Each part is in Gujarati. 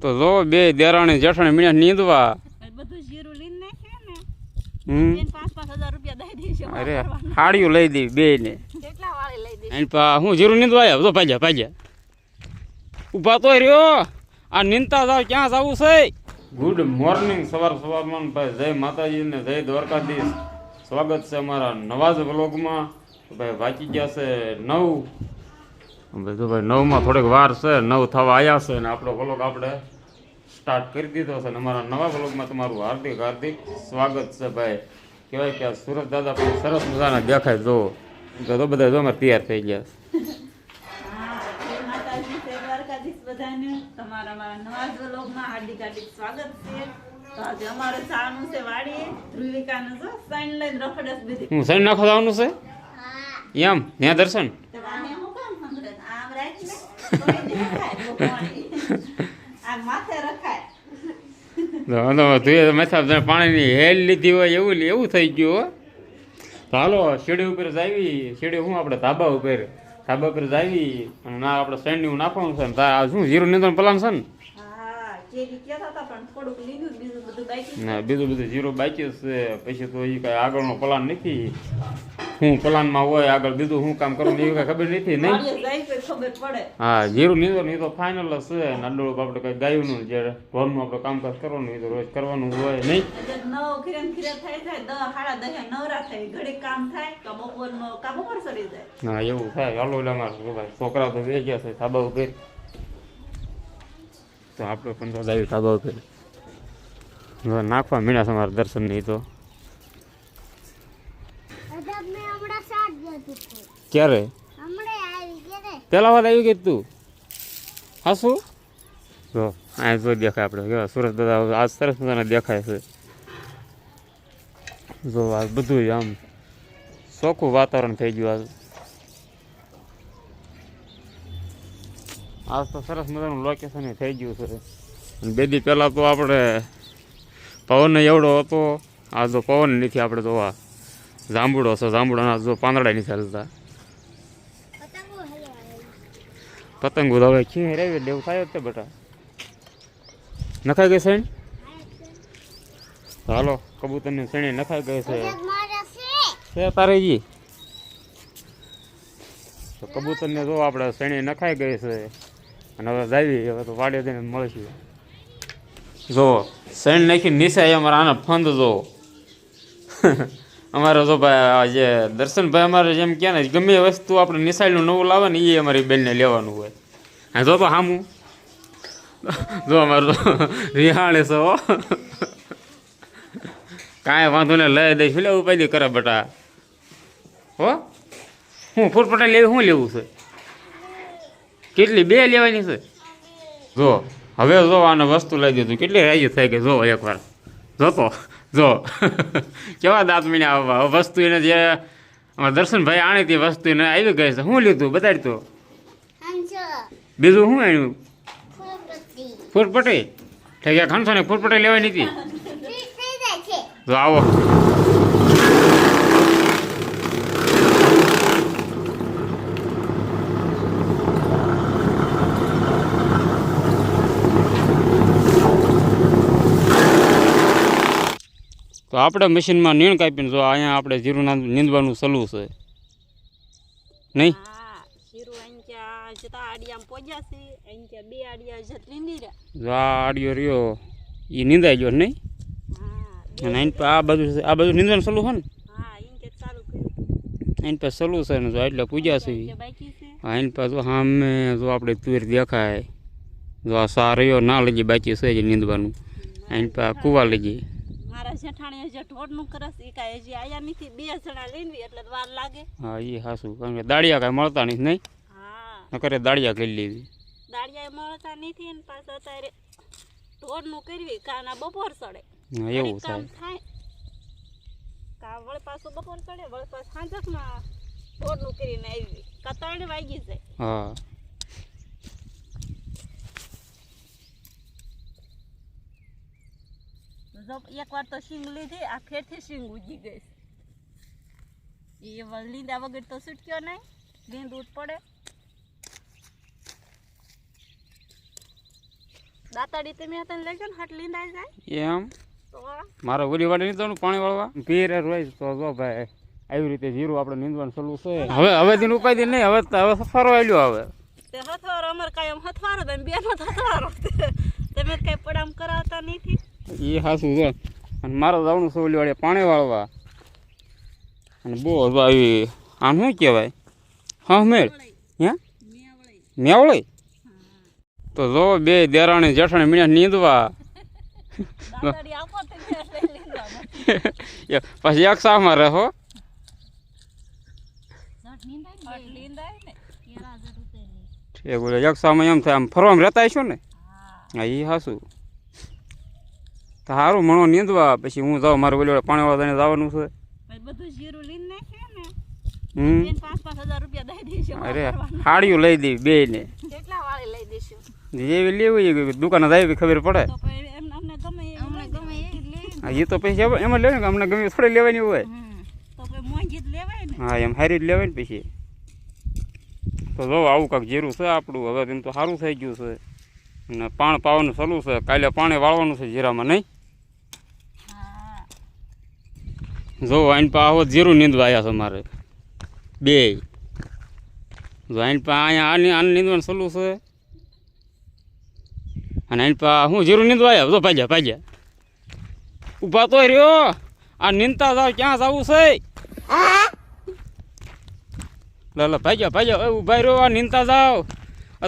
તો જો બે દેરાણી જેઠાણી મીણા નીંદવા. અરે હાડિયું લઈ દઈ બે ને કેટલા વાળી લઈ દઈશું? એની પા હું જીરું નીંદવા આવ્યા. જો પાજ્યા પાજ્યા ઊભા તો રહ્યો. આ નીંદતા જાવ ક્યાં જવું છે? ગુડ મોર્નિંગ સવાર સવારમાં. ભાઈ જય માતાજી ને જય દ્વારકાધીશ. સ્વાગત છે અમારા નવા જ વ્લોગમાં ભાઈ વાંચી ગયા છે નવ. ભાઈ નવમાં થોડીક વાર છે નવ થવા આવ્યા છે ને આપણો વ્લોગ આપણે સ્ટાર્ટ કરી દીધો છે ને અમારા નવા વ્લોગમાં તમારું હાર્દિક હાર્દિક સ્વાગત છે ભાઈ. કહેવાય કે આ સુરત દાદા પણ સરસ મજાના દેખાય જો તો તો બધા જો અમારે તૈયાર થઈ ગયા હા, જય માતાજી જય દ્વારકાધીશ બધાને. તમારા મારા નવા જ વ્લોગમાં હાર્દિક હાર્દિક સ્વાગત છે. તો આજે અમારે જવાનું છે વાડીએ ધ્રુવિકાને જો સાઈન લઈને રખડસ બધી. હું સૈન નાખવા જવાનું છે? એમ ત્યાં દર્શન તો આને હું કામ સંભળે આમ રાખીને કોઈ દી રખાય ભગવાનની. આ માથે પાણીની હેલ લીધી હોય એવું એવું થઈ ગયું, હો. તો હાલો સીડી ઉપર જાવી સીડી હું આપણે, ધાબા ઉપર. ધાબા ઉપર જાવી અને ના, આપણે સેન્ડ્યુ નાખવાનું છે ને આ શું, જીરું નિંદન પ્લાન છે ને? ના, બીજું બધું જીરો બાકી છે, પછી તો એ કાંઈ આગળનો પ્લાન નથી. હું પ્લાનમાં હોય આગળ બીજું શું કામ કરવું એવું કઈ ખબર નથી નહીં? જાય હા જીરું લીધો નહીં તો ફાઇનલ જ છે નાડોળ આપણે કંઈ ગાયનું જે ઢોરનું આપણે કામકાજ કરવાનું એ તો રોજ કરવાનું હોય નહીં? ને જાય જાય. હા એવું થાય હાલો એટલે અમારે ભાઈ છોકરા તો બે ગયા છે ધાબા ઉપર. તો આપણે પણ તો આવી થાબા ઉપર. નાખવા મીણા અમારા દર્શન નહીં તો અદબ મેં હમણાં સાત જતું હતું ક્યારે? પહેલા આવી ગયા ને. પેલા વાત આવી ગઈ તું. હા શું જો આ જો દેખાય આપણે. કેવા સુરત દાદા આજ સરસ મજાના દેખાય છે. જો આ બધું આમ ચોખ્ખું વાતાવરણ થઈ ગયું આજ. આજ તો સરસ મજાનું લોકેશન થઈ ગયું છે. અને બે દી પહેલાં તો આપણે પવન એવડો હતો. આ જો પવન નથી આપણે તો આ જાંબુડો છે, જાંબુડાના જો પાંદડા ચાલતા પતંગો હવે ખીણ રેવી દેવું થાય તે બેટા. નખાઈ ગઈ શેણ? હાલો, કબૂતરની શેણે નખાઈ ગઈ છે. છે તારેજી તો કબૂતરને જો આપણે શેણે નખાઈ ગઈ છે, અને હવે જાવી, હવે તો વાડે જઈને મળશું. જો, શેણ નાખી નીચે અમારે આને ફંદ જો. અમારે તો ભાઈ જે દર્શનભાઈ અમારે જેમ કહે ને, ગમે વસ્તુ આપણે નિશાળનું નવું લાવે ને એ અમારી બેનને લેવાનું હોય. હા, જો તો હામું. જો અમારું રિહાણે છો કાંઈ વાંધો ને લઈ દઈશ. એટલે ઉપાય કરે બટા? હો? હું ફૂટપટા લેવી, શું લેવું છે? કેટલી, બે લેવાની છે? જો, હવે જો આને વસ્તુ લઈ દીધું. કેટલી રાજી થઈ ગઈ, જો એકવાર. જોતો જો કેવા દાંત મીણ્યા આવવા વસ્તુ એને જે અમારા દર્શનભાઈ આણી તે વસ્તુ એને આવી ગઈ છે. શું લીધું? બતાડી તો. બીજું શું આણ્યું? ફૂલપત્તી ફૂટપટી ઠેક્યા ખાનસો ને ફૂટપટી લેવાની હતી? જો આવો. તો આપણે મશીનમાં નીણ કાપીને જો અહીંયા આપણે જીરું નીંદવાનું સલું છે. નહીં? જો આ આડિયો રહ્યો એ નીંદાઈ ગયો નહીં? અને પાસે આ બાજુ છે આ બાજુ નીંદવાનું સલું છે ને? એની પાસે સલું છે ને જો એટલે પૂજા છે હા એની પાસે જો સામે જો આપણે તુર દેખાય જો આ સાર રહ્યો ના લઈ બાકી છે જ નીંદવાનું. એની પાસે કુવા લઈ જેઠાણી જે ઢોરનું કરસ એ કાંઈ હજી આયા નથી. બે જણા લઈને એટલે વાર લાગે. હા એ હાસું. કારણ કે દાળિયા કાંઈ મળતા નથી નહીં? હા. નકરે દાળિયા કરી લેવી દાળિયા મળતા નથી ને પાછા અત્યારે ઢોરનું કરવી કાના બપોર ચડે હા એવું કામ થાય. કા વળી પાછું બપોર ચડે વળી પાછું સાંજકમાં ઢોરનું કરીને આવી. કા ત્રણ વાગી જાય. હા. જો એકવાર તો સિંગ લીધી આ ફેરથી સિંગ ઉજી ગઈ. એ લીંદા વગર તો છૂટક્યો નહીં લીંદ ઉઠ પડે. દાતાડી તમે હતા લઈ જાઓ ને હાટ લીંદા જાય? એમ? તો મારે ઓલી વાડે નીંદવાનું પાણી વાળવા? પીરે રોઈ તો જો ભાઈ આવી રીતે જીરું આપણે નીંદવાનું ચાલુ છે. હવે હવે દિન ઉપાય દિન નહીં હવે હવે સફારો આવ્યો હવે. તે હથવારો અમારે કાંઈ એમ હથવારો બેન બેનો હથવારો તમે કઈ પડામ કરાવતા નથી? એ હાસું જો અને મારે જવાનું છે ઓલી વાડે પાણી વાળવા. અને બહુ આવી આમ શું કહેવાય? હા મેળ. હે? મેવળી? તો જો બે દેરાણી જેઠાણી મીણ્યા નીંદવા. પછી એક સામાં રહો. એક સામાં એમ થાય આમ ફરવામાં રહેતા છો ને? હા. એ હાસું તો સારું મણો નીંદવા પછી હું જાઉં મારે ઓલી વાડે પાણી વાળવા જવાનું છે. બધું જીરું નાખે ને. દઈ અરે સાડીઓ લઈ દેવી બે ને કેટલા વાળી લઈ દઈશું જેવી લેવી એ દુકાને જાય ખબર પડે. તો પછી એમ અમને ગમે એ તો પૈસા હવે એમાં લેવાય કે અમને ગમે થોડી લેવાની હોય. હા એમ હારી જ લેવાય ને પછી. તો જો આવું કાંક જીરું છે આપણું. હવે એમ તો સારું થઈ ગયું છે. અને પાણ પાવાનું ચાલુ છે. કાલે પાણી વાળવાનું છે જીરામાં નહીં હા જો આઈન પા આવો જીરું નીંદવા આવ્યા છો મારે. બે. જો આઈન પા અહીંયા આની આને નીંદવાનું સલું છે. અને આઈન પા હું જીરું નીંદવા આવ્યા જો ભાજ્યા ભાજ્યા ઊભા તો રહ્યો. આ નીંદતા જાવ ક્યાં જવું છે? લે ભાગ્યો ભાગ્યો. ઊભા રહ્યો, આ નીંદતા જાવ.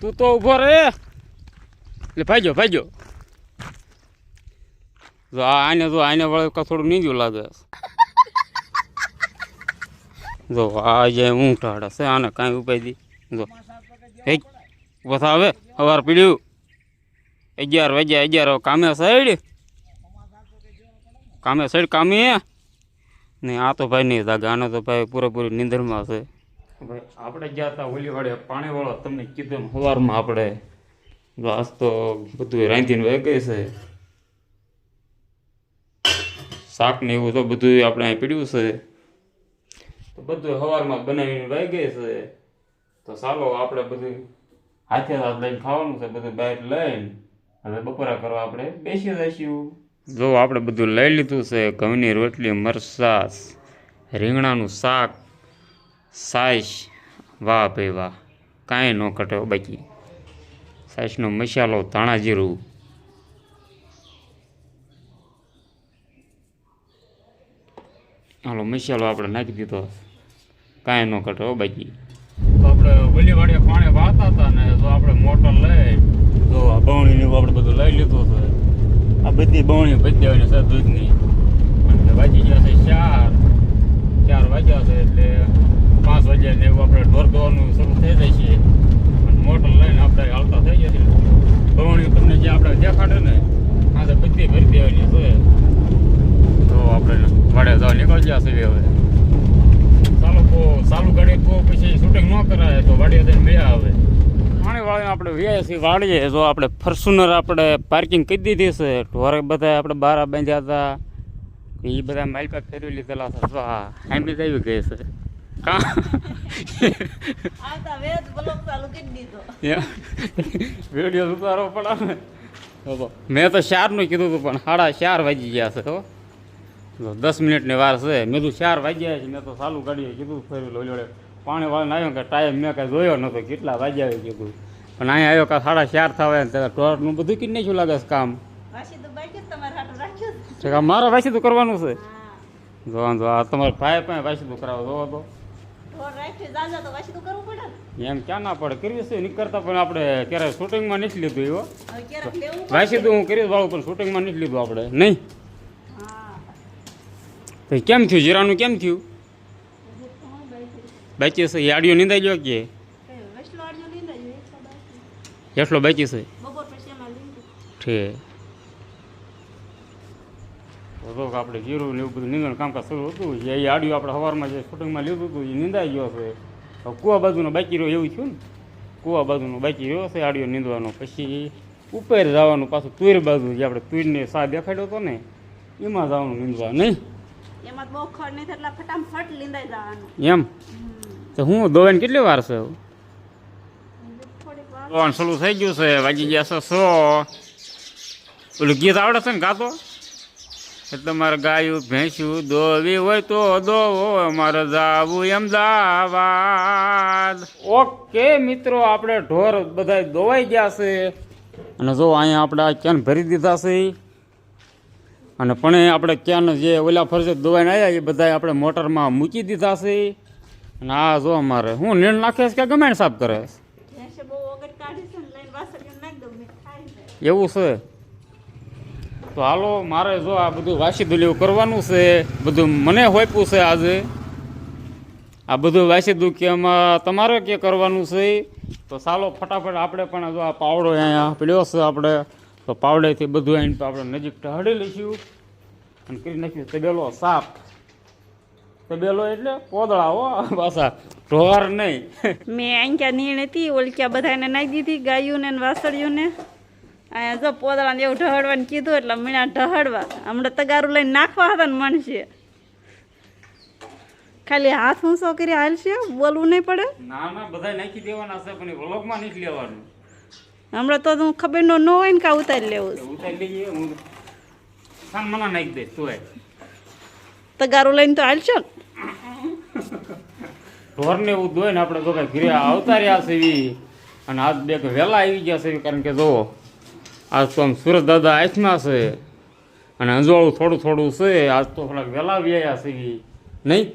તું તો ઊભો રે એટલે ભાગ્યો ભાગ્યો. જો આને જો આને વળે કથોડું થોડું નીંદ્યું લાગે જો, આ જે ઊંઘ ટાળે છે, આને કાંઈ ઉપાય દી. જો. હે ઊભો હવે સવાર પીડ્યું. અગિયાર વાગ્યા, અગિયાર કામે સાઈડ. કામે સાઈડ કામે. નહીં આ તો ભાઈ નહીં જાગે આને તો ભાઈ પૂરેપૂરી નીંદરમાં છે. ભાઈ, આપણે ગયા હતા ઓલી પાણીવાળો તમને કીધું સવારમાં આપણે. આજ તો બધું રાંધીને વહી છે. શાક ને એવું તો બધું આપણે અહીં પીડ્યું છે. તો બધું સવારમાં બનાવીને વહી ગઈ છે. તો ચાલો આપણે બધું હાથે હાથ લઈને ખાવાનું છે બધું બહાર લઈને. હવે બપોરા કરવા આપણે બેસી જઈશું. જો આપણે બધું લઈ લીધું છે, ઘઉંની રોટલી, મરસાસ, રીંગણાનું શાક સાઈશ વાહ ભાઈ વાહ. કાંઈ ન ઘટે બાકી. સાઈશનો મસાલો ધાણા જીરું. હાલો મસાલો આપણે નાખી દીધો. કાંઈ ન કટો બાકી. તો આપણે ઓલી વાડીએ પાણી વાતા હતા ને, તો આપણે મોટર લઈ તો આ બવણીનું આપણે બધું લઈ લીધું છે. આ બધી બવણી બધી આવીને છે દૂધની. અને વાગી ગયા છે ચાર ચાર વાગ્યા છે એટલે પાંચ વાગ્યા ને એવું આપણે ઢોર ધોવાનું શરૂ થઈ જાય છે અને મોટર લઈને આપણે હાલતા થઈ જશે બવણી તમને જે આપણે દેખાડે ને આ તો બધી ભરી દેવાની છે તો આપણે વાડે જવા નીકળી ગયા છે હવે ચાલો તો ચાલુ ગાડી તો પછી શૂટિંગ ન કરાય તો વાડીએ જઈને મળ્યા આવે પાણી વાળીને આપણે છીએ વાળીએ જો આપણે ફોર્ચ્યુનર આપણે પાર્કિંગ કરી દીધી છે ઢોરે બધા આપણે બાર બાંધ્યા હતા. એ બધા માઇલ પેક ફેરવી લીધેલા હતા. જો હા હાંડી આવી ગઈ છે. વીડિયો ઉતારો પડે તો મેં તો ચારનું કીધું હતું પણ સાડા ચાર વાગી ગયા છે હો. તો દસ મિનિટની વાર છે. મેં તો ચાર વાગ્યા છે મેં તો ચાલુ ગાડીએ કીધું ફરી લોડે પાણી વાળીને આવ્યો કે ટાઈમ મેં કાંઈ જોયો નહોતો કેટલા વાગ્યા આવે કીધું પણ અહીંયા આવ્યો કે સાડા ચાર થવા ટોરનું બધું કીને નાખ્યું લાગે છે કામ? જ જ. મારે વાસી તો કરવાનું છે. જોવાનું તો આ તમારા ભાઈ પણ વાસી કરાવો જોવો તો. એમ ક્યાં ના પડે કરવી છે નીકળતા પણ આપણે ક્યારે શૂટિંગમાં નથી લીધું એવો. હવે ક્યારેક લેવું પડે. વાસી તો હું કરી વાળું પણ શૂટિંગમાં નથી લીધું આપણે નહીં? તો કેમ થયું જીરાનું કેમ થયું. બાકી. યાડીઓ નિંદાઈ ગયો કે કઈ વૈષ્ણવ આડજો લીધા જોઈએ, એકસો બાકી. એટલો બાકી છે. ઠીક. તો આપણે જીરું ને એવું બધું નીંદણ કામકાજ શરૂ હતું એ આડ્યું આપણે સવારમાં જે શૂટિંગમાં લીધું હતું એ નિંદાઈ ગયો છે. હવે કૂવા બાજુનો બાકી રહ્યો એવું થયું ને? કુવા બાજુનો બાકી રહ્યો છે આડિયો નીંદવાનો. પછી ઉપર જવાનું પાછું તુર બાજુ જે આપણે તુરને સા દેખાડ્યો હતો ને એમાં જવાનું નીંદવા નહીં? એમાં બહુ ખડ નહીં થાય એટલે ફટાફટ લીંદાઈ જવાનું. એમ? તો હું દોવાની કેટલી વાર છે? થોડીક સલું થઈ ગયું છે વાગી ગયા છે સો ઓલું ગીત આવડે છે ને ગાતો એટલે મારે ગાયું ભેંસ્યું દોવી હોય તો દોવો મારે જાવું અમદાવાદ ઓકે મિત્રો આપણે ઢોર બધા દોવાઈ ગયા છે અને જો અહીંયા આપણે આ કેન ભરી દીધા છે અને પણ આપણે કેન જે ઓલા ફરજે દોવાઈને આવ્યા એ બધા આપણે મોટરમાં મૂકી દીધા છે અને આ જો અમારે હું નીણ નાખે છે કે ગમે સાફ કરે છે ભેંસે બહુ વગર કાઢી છે ને લઈને વાસળીઓ નાખી દઉં મેં ખાઈ જાય એવું છે? તો હાલો, મારે જો આ બધું વાસી દુલ્યું કરવાનું છે, બધું મને હોપ્યું છે આજે. આ બધું વાસી દુ તમારે કે કરવાનું છે? તો ચાલો, ફટાફટ આપણે પણ જો આ પાવડો અહીંયા પીડ્યો છે આપણે. તો પાવડેથી બધું તો આપણે નજીક ઢળી લઈશું. અને કરી નાખ્યું તબેલો સાફ. તબેલો એટલે પોદળા હો, પાછા ઢોર નહીં. મેં આંક્યા નીણ હતી, ઓલક્યા બધાને નાખી દીધી ગાયું ને વાસળીઓને. અહીંયા જો પોદળાને એવું ઢહડવાનું કીધું એટલે મીણા ઢહડવા હમણાં તગારું લઈને નાખવા હતા ને મનશે ખાલી હાથ ઊંચો કરી હાલશે બોલવું નહીં પડે. ના ના બધા નાખી દેવાના છે પણ વ્લોગમાં નહીં લેવાનું. હમણાં તો હું ખબર નો ન હોય ને કા ઉતારી લેવું ઉતારી લઈએ હું સાન મના નાખી દે તું તગારું લઈને તો હાલશો ઢોરને એવું દોય ને આપણે તો કે ઘરે આવતા રહ્યા છે એવી. અને આજ બે વહેલા આવી ગયા છે કારણ કે જો આજ તો આમ સુરત દાદા આથમાં છે. અને અંજવાળું થોડું થોડું છે. આજ તો થોડાક વહેલા વ્યાયા છે નહીં?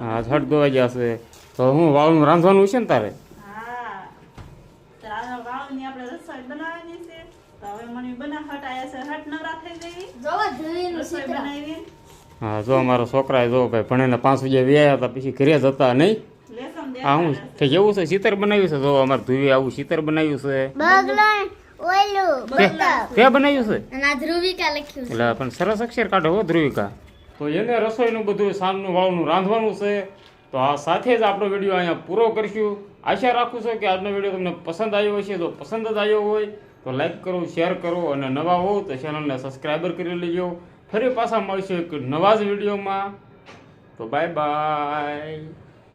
હા હટ ગોવાઈ ગયા. છે. તો હું વાળું રાંધવાનું છે ને તારે? હા. તો આ વાળુની આપણે રસોઈ બનાવવાની છે. તો હવે મને બના હટ આયા છે. હટ નવરા થઈ જઈ જોવો ધ્રુવીનું રસોઈ ચિત્ર બનાવી હા જો અમારા છોકરાએ જો ભાઈ ભણીને પાંચ વાગે વ્યાયા હતા પછી ઘરે જતા નહીં? હું દેખાડે ઠીક છે ચિત્ર બનાવ્યું છે? જો અમારે ધુવી આવું ચિત્ર બનાવ્યું છે. તે બનાવ્યું છે? ધ્રુવિકા લખ્યું છે. એટલે પણ સરસ અક્ષર કાઢો હો ધ્રુવિકા. તો એને રસોઈનું બધું સાંજનું વાળનું રાંધવાનું છે. તો આ સાથે જ આપણો વીડિયો અહીંયા પૂરો કરીશું. આશા રાખું છું કે આજનો વીડિયો તમને પસંદ આવ્યો હશે. તો પસંદ જ આવ્યો હોય તો લાઈક કરો શેર કરો અને નવા હો તો ચેનલને સબસ્ક્રાઈબર કરી લેજો. ફરી પાછા મળશું એક નવા જ વિડીયોમાં. તો બાય બાય.